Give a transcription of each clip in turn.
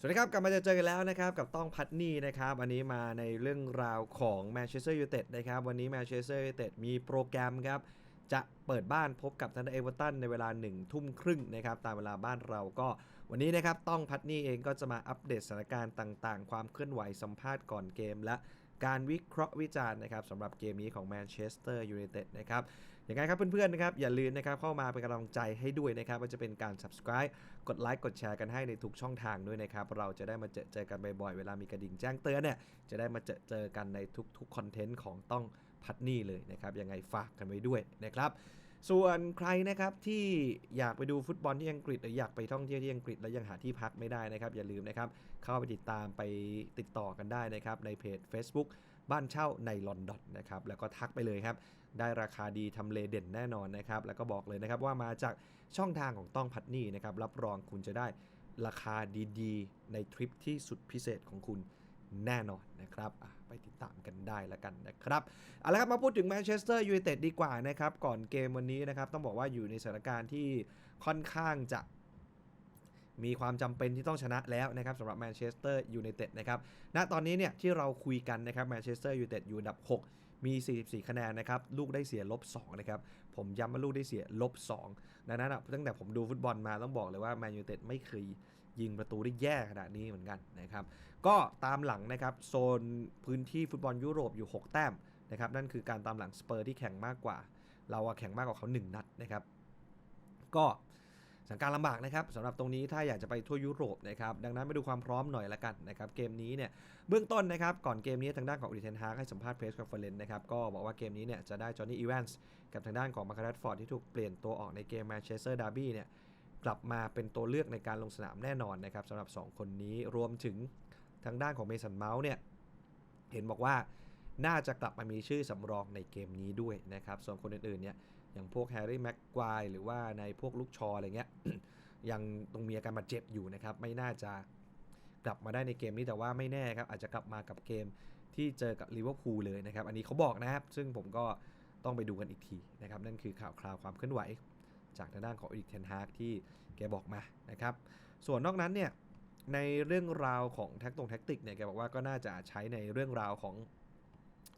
สวัสดีครับกลับมาเจอกันแล้วนะครับกับต้องพัดนี่นะครับอันนี้มาในเรื่องราวของแมนเชสเตอร์ยูไนเต็ดนะครับวันนี้แมนเชสเตอร์ยูไนเต็ดมีโปรแกรมครับจะเปิดบ้านพบกับทันเดอเอเวอร์ตันในเวลา1ทุ่มครึ่งนะครับตามเวลาบ้านเราก็วันนี้นะครับต้องพัดนี่เองก็จะมาอัปเดตสถานการณ์ต่างๆ ความเคลื่อนไหวสัมภาษณ์ก่อนเกมและการวิเคราะห์วิจารณ์นะครับสำหรับเกมนี้ของแมนเชสเตอร์ยูไนเต็ดนะครับ ยังไงครับเพื่อนๆนะครับอย่าลืมนะครับเข้ามาเป็นกำลังใจให้ด้วยนะครับว่าจะเป็นการ subscribe กดไลค์กดแชร์กันให้ในทุกช่องทางด้วยนะครับเราจะได้มาเจอเจอกันบ่อยๆเวลามีกระดิ่งแจ้งเตือนเนี่ยจะได้มาเจอเจอกันในทุกๆคอนเทนต์ของต้องพัดนี่เลยนะครับยังไงฝากกันไว้ด้วยนะครับส่วนใครนะครับที่อยากไปดูฟุตบอลที่อังกฤษหรืออยากไปท่องเที่ยวที่อังกฤษแล้วยังหาที่พักไม่ได้นะครับ อย่าลืมนะครับเข้าไปติดตามไปติดต่อกันได้นะครับในเพจ Facebook บ้านเช่าในลอนดอนนะครับแล้วก็ทักไปเลยครับ ได้ราคาดีทำเลเด่นแน่นอนนะครับ แล้วก็บอกเลยนะครับว่ามาจากช่องทางของต้องพัดนี่นะครับ รับรองคุณจะได้ราคาดีๆ ในทริปที่สุดพิเศษของคุณแน่นอนนะครับไปติดตามกันได้แล้วกันนะครับเอาละครับมาพูดถึงแมนเชสเตอร์ยูไนเต็ดดีกว่านะครับ ก่อนเกมวันนี้นะครับ ต้องบอกว่าอยู่ในสถานการณ์ที่ค่อนข้างจะมีความจำเป็นที่ต้องชนะแล้วนะครับสำหรับแมนเชสเตอร์ยูไนเต็ดนะครับณตอนนี้เนี่ยที่เราคุยกันนะครับแมนเชสเตอร์ยูไนเต็ดอยู่อันดับ 6 มี 44 คะแนนนะครับลูกได้เสียลบ2นะครับผมย้ำว่าลูกได้เสียลบ2ดังนั้นตั้งแต่ผมดูฟุตบอลมาต้องบอกเลยว่าแมนยูเต็ดไม่เคยยิงประตูได้แย่ขนาดนี้เหมือนกันนะครับก็ตามหลังนะครับโซนพื้นที่ฟุตบอลยุโรปอยู่ 6 แต้มนะครับนั่นคือการตามหลังสเปอร์ที่แข่งมากกว่า เราแข่งมากกว่าเขา 1 นัดนะครับก็ สถานการณ์ลำบากนะครับสำหรับตรงนี้ถ้าอยากจะไปทั่วยุโรปนะครับดังนั้นไปดูความพร้อมหน่อยละกันนะครับเกมนี้เนี่ยเบื้องต้นนะครับก่อนเกมนี้ทางด้านของอริเทนฮาร์ให้สัมภาษณ์เพรสคอนเฟอเรนซ์นะครับก็บอกว่าเกมนี้เนี่ยจะได้จอห์นนี่อีแวนส์กับทางด้านของมาร์คาร์ดฟอร์ดที่ถูกเปลี่ยนตัวออกในเกมแมนเชสเตอร์ดาร์บี้เนี่ยกลับมาเป็นตัวเลือกในการลงสนามแน่นอนนะครับสำหรับ 2 คนนี้รวมถึงทางด้านของเมสันเมาส์เนี่ยเห็นบอกว่าน่าจะกลับมามีชื่อสำรองในเกมนี้ด้วยนะครับส่วนคนอื่นๆเนี่ย อย่างพวกแฮร์รี่แม็กควายหรือว่าในพวกลูกชออะไรเงี้ยยังต้องมีอาการบาดเจ็บอยู่นะครับ ไม่น่าจะกลับมาได้ในเกมนี้แต่ว่าไม่แน่ครับ อาจจะกลับมากับเกมที่เจอกับลิเวอร์พูลเลยนะครับ อันนี้เขาบอกนะครับ ซึ่งผมก็ต้องไปดูกันอีกทีนะครับ นั่นคือข่าวคราวความเคลื่อนไหว จากทางด้านของอีกเทนฮากที่แกบอกมานะครับ ส่วนนอกนั้นเนี่ยในเรื่องราวของแท็กตรงแท็กติกเนี่ยแกบอกว่าก็น่าจะใช้ในเรื่องราวของ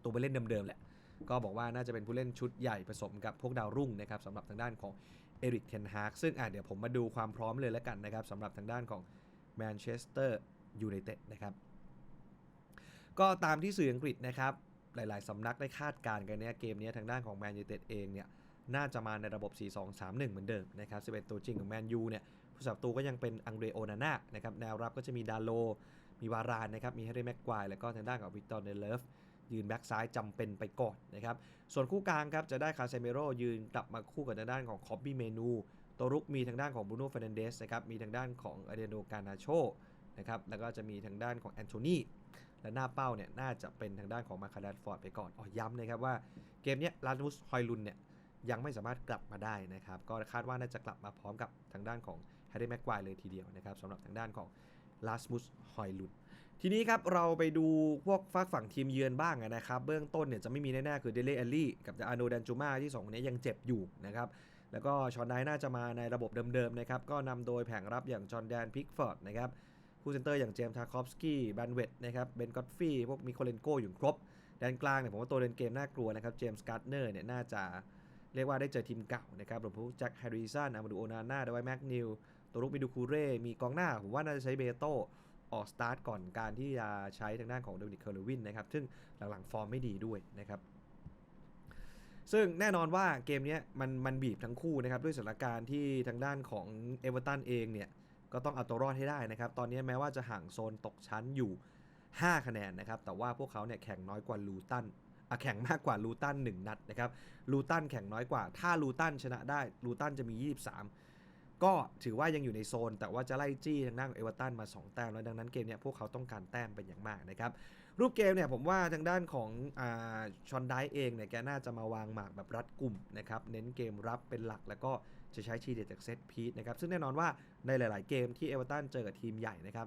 ตัวผู้เล่นเดิมๆแหละ ก็บอกว่าน่าจะเป็นผู้เล่นชุดใหญ่ผสมกับพวกดาวรุ่งนะครับสำหรับทางด้านของเอริกเทนฮากซึ่งอะเดี๋ยวผมมาดูความพร้อมเลยแล้วกันนะครับสำหรับทางด้านของแมนเชสเตอร์ยูไนเต็ดนะครับก็ตามที่สื่ออังกฤษนะครับหลายๆสำนักได้คาดการณ์กันเนี่ยเกมนี้ทางด้านของแมนยูไนเต็ดเองเนี่ยน่าจะมาในระบบ 4-2-3-1 เหมือนเดิมนะครับ11ตัวจริงของแมนยูเนี่ยผู้สับตูก็ยังเป็นอังเดรโอนาน่านะครับแนวรับก็จะมีดาโล มีวารานนะครับมีแฮร์รี่แม็กควายแล้วก็ทางด้านของวิกตอร์เดเลฟ ยืนแบ็กซ้ายจำเป็นไปก่อนนะครับ ส่วนคู่กลางครับจะได้คาเซเมโรยืนกลับมาคู่กับทางด้านของคอบบี้เมนู ตัวรุกมีทางด้านของบรูโน่เฟรนเดสนะครับ มีทางด้านของอเดโนกานาโชนะครับ แล้วก็จะมีทางด้านของแอนโทนีและหน้าเป้าเนี่ยน่าจะเป็นทางด้านของมาคาร์ดฟอร์ดไปก่อนอ๋อย้ำนะครับว่าเกมเนี้ยลานุสฮอยลุนเนี่ยยังไม่สามารถกลับมาได้นะครับ ก็คาดว่าน่าจะกลับมาพร้อมกับทางด้านของแฮร์รี่แม็กควายเลยทีเดียวนะครับสำหรับทางด้านของลาสมุสฮอยลุน ทีนี้ครับเราไปดูพวกฝากฝั่งทีมเยือนบ้างนะครับเบื้องต้นเนี่ยจะไม่มีแน่ๆคือเดเลอลลี่กับอาโนดันจูมาที่2คนนี้ยังเจ็บอยู่นะครับแล้วก็ชอนไดน่าจะมาในระบบเดิมๆนะครับก็นำโดยแผงรับอย่างจอห์นแดนพิกฟอร์ดนะครับคู่เซนเตอร์อย่างเจมส์ทาคอฟสกี้แบนเวตนะครับเบนกอตฟี่พวกมิโคเลนโกอยู่ครบแดนกลางเนี่ยผมว่าตัวเล่นเกมน่ากลัวนะครับเจมส์การ์เนอร์เนี่ยน่าจะเรียกว่าได้เจอทีมเก่านะครับรวมถึงแจ็คแฮร์ริสันอามาดูโอนาน่าดวยแม็กนิวตัวรุกมิดูคูเร่มีกองหน้าผมว่าน่าจะใช้เบโต ออกสตาร์ทก่อนการที่จะใช้ทางด้านของโดมินิกเคอร์ลวินนะครับ ซึ่งหลังๆ ฟอร์มไม่ดีด้วยนะครับ ซึ่งแน่นอนว่าเกมนี้มันมันบีบทั้งคู่นะครับด้วยสถานการณ์ที่ทางด้านของเอเวอร์ตันเองเนี่ยก็ต้องเอาตัวรอดให้ได้นะครับ ตอนนี้แม้ว่าจะห่างโซนตกชั้นอยู่ 5 คะแนนนะครับ แต่ว่าพวกเขาเนี่ยแข่งน้อยกว่าลูตันอะแข่งมากกว่าลูตัน1นัดนะครับ ลูตันแข่งน้อยกว่า ถ้าลูตันชนะได้ ลูตันจะมี 23 ก็ถือว่ายังอยู่ในโซน แต่ว่าจะไล่จี้ทางด้านของเอเวอร์ตันมา 2 แต้มแล้วดังนั้นเกมเนี้ยพวกเขาต้องการแต้มเป็นอย่างมากนะครับ รูปเกมเนี่ยผมว่าทางด้านของอชอนไดเองเนี่ยแกน่าจะมาวางหมากแบบรัดกลุ่มนะครับเน้นเกมรับเป็นหลักแล้วก็จะใช้ชีเด็ดจากเซตพีทนะครับซึ่งแน่นอนว่าในหลาย ๆ เกมที่เอเวอร์ตันเจอกับทีมใหญ่นะครับ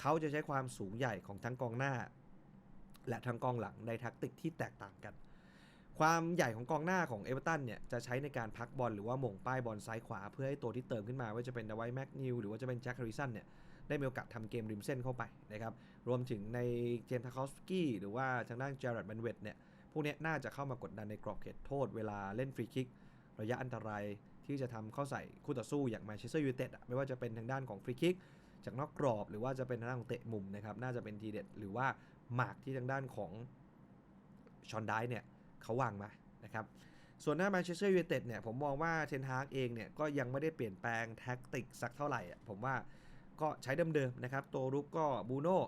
เขาจะใช้ความสูงใหญ่ของทั้งกองหน้า และทั้งกองหลังในแทักติกที่แตกต่างกัน ความใหญ่ของกองหน้าของเอเวอร์ตันเนี่ยจะใช้ในการพักบอลหรือว่าหม่งป้ายบอลซ้ายขวา เพื่อให้ตัวที่เติมขึ้นมาว่าจะเป็นดาวไวแม็กนิวหรือว่าจะเป็นแจ็คแฮร์ริสันเนี่ยได้มีโอกาสทำเกมริมเส้นเข้าไปนะครับรวมถึงในเจมส์ทาคอสกี้หรือว่าทางด้านเจอร์ดแมนเวตเนี่ยพวกนี้น่าจะเข้ามากดดันในกรอบเขตโทษเวลาเล่นฟรีคิกระยะอันตรายที่จะทำเข้าใส่คู่ต่อสู้อย่างแมนเชสเตอร์ยูไนเต็ดไม่ว่าจะเป็นทางด้านของฟรีคิกจากนอกกรอบหรือว่าจะเป็นทางด้านของเตะมุมนะครับน่าจะเป็นทีเด็ดหรือว่าหมากที่ทางด้านของชอนไดเนี่ย เขาวางมานะครับส่วนหน้าแมนเชสเตอร์ยูไนเต็ดเนี่ยผมมองว่าเทนฮากเองเนี่ยก็ยังไม่ได้เปลี่ยนแปลงแท็กติกสักเท่าไหร่อะผมว่าก็ใช้เดิมๆนะครับตัวรุกก็บูโน่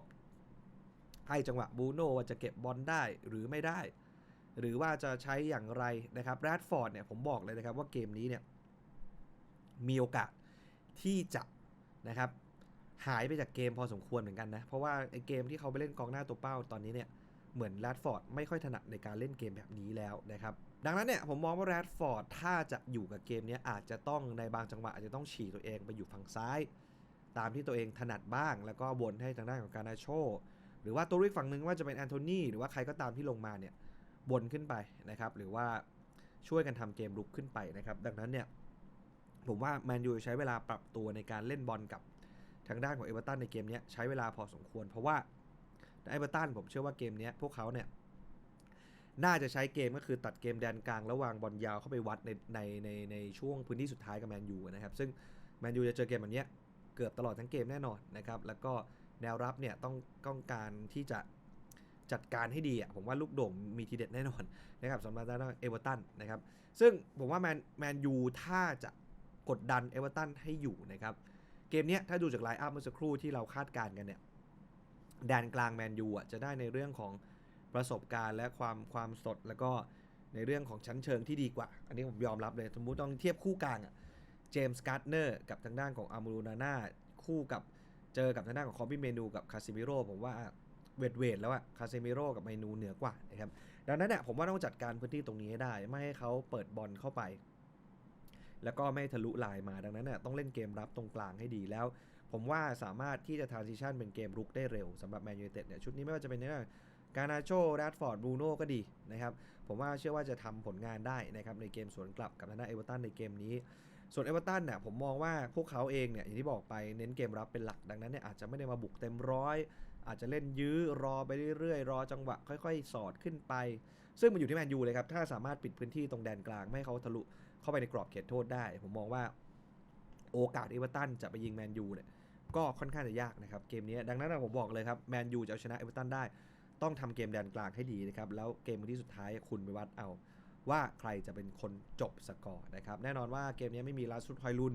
ให้จังหวะบูโน่ว่าจะเก็บบอลได้หรือไม่ได้ หรือว่าจะใช้อย่างไรนะครับแรดฟอร์ดเนี่ยผมบอกเลยนะครับว่าเกมนี้เนี่ยมีโอกาสที่จะนะครับหายไปจากเกมพอสมควรเหมือนกันนะ เพราะว่าไอเกมที่เขาไปเล่นกองหน้าตัวเป้าตอนนี้เนี่ย เหมือนแรดฟอร์ดไม่ค่อยถนัดในการเล่นเกมแบบนี้แล้วนะครับดังนั้นเนี่ยผมมองว่าแรดฟอร์ดถ้าจะอยู่กับเกมนี้อาจจะต้องในบางจังหวะอาจจะต้องฉี่ตัวเองไปอยู่ฝั่งซ้าย ตามที่ตัวเองถนัดบ้าง แล้วก็วนให้ทางด้านของการนาโช หรือว่าตัวริกฝั่งหนึ่งว่าจะเป็นแอนโทนีหรือว่าใครก็ตามที่ลงมาเนี่ยบนขึ้นไปนะครับหรือว่าช่วยกันทำเกมลุกขึ้นไปนะครับดังนั้นเนี่ยผมว่าแมนยูใช้เวลาปรับตัวในการเล่นบอลกับทางด้านของเอเวอร์ตันในเกมนี้ใช้เวลาพอสมควร เพราะว่า เอเวอร์ตันผมเชื่อว่าเกมนี้พวกเขาเนี่ยน่าจะใช้เกมก็คือตัดเกมแดนกลางแล้ววางบอลยาวเข้าไปวัดในในในในช่วงพื้นที่สุดท้ายกับแมนยูนะครับซึ่งแมนยูจะเจอเกมแบบนี้เกือบตลอดทั้งเกมแน่นอนนะครับแล้วก็แนวรับเนี่ยต้องต้องการที่จะจัดการให้ดีอะผมว่าลูกโด่งมีทีเด็ดแน่นอนนะครับสำหรับเอเวอร์ตันนะครับซึ่งผมว่าแมนแมนยูถ้าจะกดดันเอเวอร์ตันให้อยู่นะครับเกมนี้ถ้าดูจากไลน์อัพเมื่อสักครู่ที่เราคาดการณ์กันเนี่ย แดนกลางแมนยูอะจะได้ในเรื่องของประสบการณ์และความความสดแล้วก็ในเรื่องของชั้นเชิงที่ดีกว่า อันนี้ผมยอมรับเลย สมมุติต้องเทียบคู่กลางอะเจมส์การ์ดเนอร์กับทางด้านของอามูรูนาน่าคู่กับเจอกับทางด้านของคอมบิเมนูกับคาซิมิโร่ผมว่าเวทเวทแล้วอะคาซิมิโร่กับเมนูเหนือกว่านะครับดังนั้นเนี่ยผมว่าต้องจัดการพื้นที่ตรงนี้ให้ได้ ไม่ให้เขาเปิดบอลเข้าไป แล้วก็ไม่ทะลุลายมาดังนั้นเนี่ยต้องเล่นเกมรับตรงกลางให้ดีแล้ว ผมว่าสามารถที่จะทรานซิชันเป็นเกมรุกได้เร็วสำหรับแมนยูไนเต็ดเนี่ยชุดนี้ไม่ว่าจะเป็นเนี่ยการนาโชแรดฟอร์ดบรูโน่ก็ดีนะครับผมว่าเชื่อว่าจะทำผลงานได้นะครับในเกมสวนกลับกับทางด้านเอเวอร์ตันในเกมนี้ ส่วนเอเวอร์ตันเนี่ยผมมองว่าพวกเขาเองเนี่ยอย่างที่บอกไปเน้นเกมรับเป็นหลักดังนั้นเนี่ยอาจจะไม่ได้มาบุกเต็มร้อยอาจจะเล่นยื้อรอไปเรื่อยๆ รอจังหวะค่อยๆ สอดขึ้นไป ซึ่งมันอยู่ที่แมนยูเลยครับ ถ้าสามารถปิดพื้นที่ตรงแดนกลาง ไม่ให้เขาทะลุเข้าไปในกรอบเขตโทษได้ ผมมองว่าโอกาสเอเวอร์ตันจะไปยิงแมนยูเนี่ย ก็ค่อนข้างจะยากนะครับเกมนี้ดังนั้นผมบอกเลยครับแมนยูจะเอาชนะเอเวอเรตันได้ ต้องทำเกมแดนกลางให้ดีนะครับแล้วเกมที่สุดท้ายคุณไปวัดเอา ว่าใครจะเป็นคนจบสกอร์นะครับแน่นอนว่าเกมนี้ไม่มีลาสุดฮอยลุน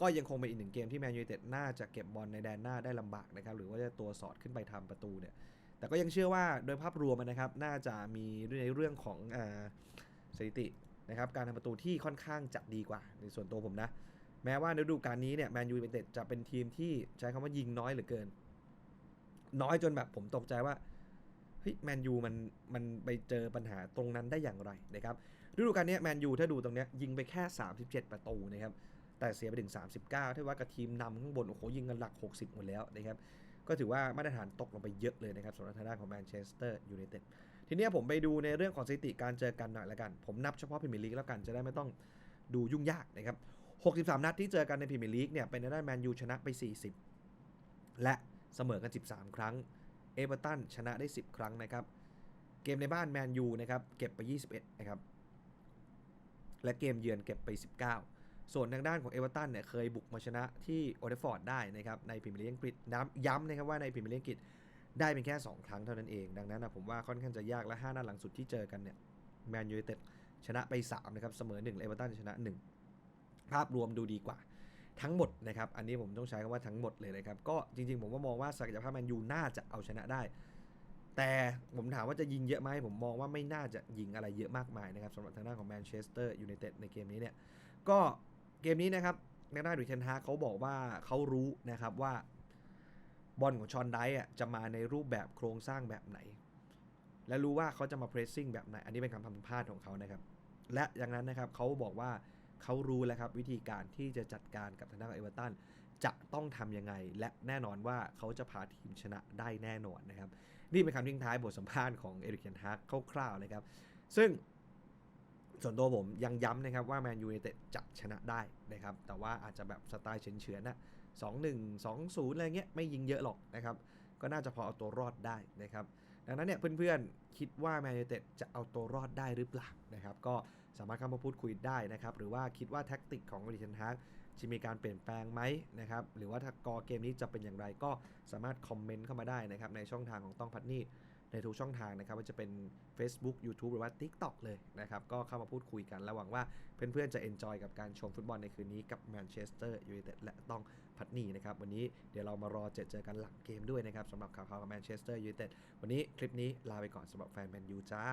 ก็ยังคงเป็นอีกหนึ่งเกมที่แมนยูเต็ดน่าจะเก็บบอลในแดนหน้าได้ลำบากนะครับหรือว่าจะตัวสอดขึ้นไปทำประตูเนี่ยแต่ก็ยังเชื่อว่าโดยภาพรวมนะครับน่าจะมีในเรื่องของอสถิตินะครับการทำประตูที่ค่อนข้างจะดีกว่าในส่วนตัวผมนะ แม้ว่าในฤดูกาลนี้เนี่ยแมนยูไนเต็ดจะเป็นทีมที่ใช้คำว่ายิงน้อยเหลือเกิน น้อยจนแบบผมตกใจว่าเฮ้ยแมนยูมันมันไปเจอปัญหาตรงนั้นได้อย่างไรนะครับฤดูกาลนี้แมนยูถ้าดูตรงเนี้ยยิงไปแค่ 37 ประตูนะครับแต่เสียไปถึง 39 ถ้าว่ากับทีมนำข้างบนโอ้โหยิงกันหลัก 60 หมดแล้วนะครับก็ถือว่ามาตรฐานตกลงไปเยอะเลยนะครับสำหรับทางด้านของแมนเชสเตอร์ยูไนเต็ดทีนี้ผมไปดูในเรื่องของสถิติการเจอกันหน่อยละกัน ผมนับเฉพาะพรีเมียร์ลีกแล้วกันจะได้ไม่ต้องดูยุ่งยากนะครับ 63 นัดที่เจอกันในพรีเมียร์ลีกเนี่ยเป็นทางด้านแมนยูชนะไป 40 และเสมอกัน 13 ครั้ง เอเวอร์ตันชนะได้ 10 ครั้งนะครับ เกมในบ้านแมนยูนะครับเก็บไป 21 นะครับ และเกมเยือนเก็บไป 19 ส่วนทางด้านของเอเวอร์ตันเนี่ยเคยบุกมาชนะที่โอเดฟอร์ดได้นะครับในพรีเมียร์ลีกอังกฤษย้ำนะครับว่าในพรีเมียร์ลีกอังกฤษได้เป็นแค่ 2 ครั้งเท่านั้นเอง ดังนั้นนะผมว่าค่อนข้างจะยากและ 5 นัดหลังสุดที่เจอกันเนี่ยแมนยูไนเต็ดชนะไป 3 นะครับ เสมอ1เอเวอร์ตันชนะ 1 ภาพรวมดูดีกว่า ทั้งหมดนะครับ อันนี้ผมต้องใช้คำว่าทั้งหมดเลยนะครับ ก็จริงๆ ผมว่ามองว่าศักยภาพแมนยูน่าจะเอาชนะได้ แต่ผมถามว่าจะยิงเยอะไหมผมมองว่าไม่น่าจะยิงอะไรเยอะมากมายนะครับสำหรับทางด้านของแมนเชสเตอร์ยูไนเต็ดในเกมนี้เนี่ย ก็เกมนี้นะครับทางด้านดูเทนฮาเขาบอกว่าเขารู้นะครับว่าบอลของชอนไดอะจะมาในรูปแบบโครงสร้างแบบไหน และรู้ว่าเขาจะมาเพรสซิ่งแบบไหน อันนี้เป็นคำสัมภาษณ์ของเขานะครับ และอย่างนั้นนะครับเขาบอกว่า เขารู้แล้วครับวิธีการที่จะจัดการกับทางด้านเอเวอร์ตันจะต้องทำยังไง และแน่นอนว่าเขาจะพาทีมชนะได้แน่นอนนะครับ นี่เป็นคำทิ้งท้ายบทสัมภาษณ์ของเอริกเทนฮากคร่าวๆนะครับ ซึ่งส่วนตัวผมยังย้ำนะครับว่าแมนยูไนเต็ดจะชนะได้นะครับ แต่ว่าอาจจะแบบสไตล์เฉือนๆนะ2-1 2-0อะไรเงี้ยไม่ยิงเยอะหรอกนะครับ ก็น่าจะพอเอาตัวรอดได้นะครับ ดังนั้นเนี่ยเพื่อนๆคิดว่าแมนยูเต็ดจะเอาตัวรอดได้หรือเปล่านะครับ ก็ สามารถเข้ามาพูดคุยได้นะครับ หรือว่าคิดว่าแท็กติกของอริเทนฮากจะมีการเปลี่ยนแปลงไหมนะครับ หรือว่าถ้ากอเกมนี้จะเป็นอย่างไรก็สามารถคอมเมนต์เข้ามาได้นะครับในช่องทางของต้องพัดนี่ในทุกช่องทางนะครับว่าจะเป็น Facebook YouTube หรือว่า TikTok เลยนะครับ ก็เข้ามาพูดคุยกันและหวังว่าเพื่อนๆ จะ enjoy กับการชมฟุตบอลในคืนนี้กับแมนเชสเตอร์ยูไนเต็ดและต้องพัดนี่นะครับ วันนี้เดี๋ยวเรามารอเจอเจอกันหลังเกมด้วยนะครับสำหรับข่าวๆกับแมนเชสเตอร์ยูไนเต็ดวันนี้คลิปนี้ลาไปก่อนสำหรับแฟนแมนยูจ้า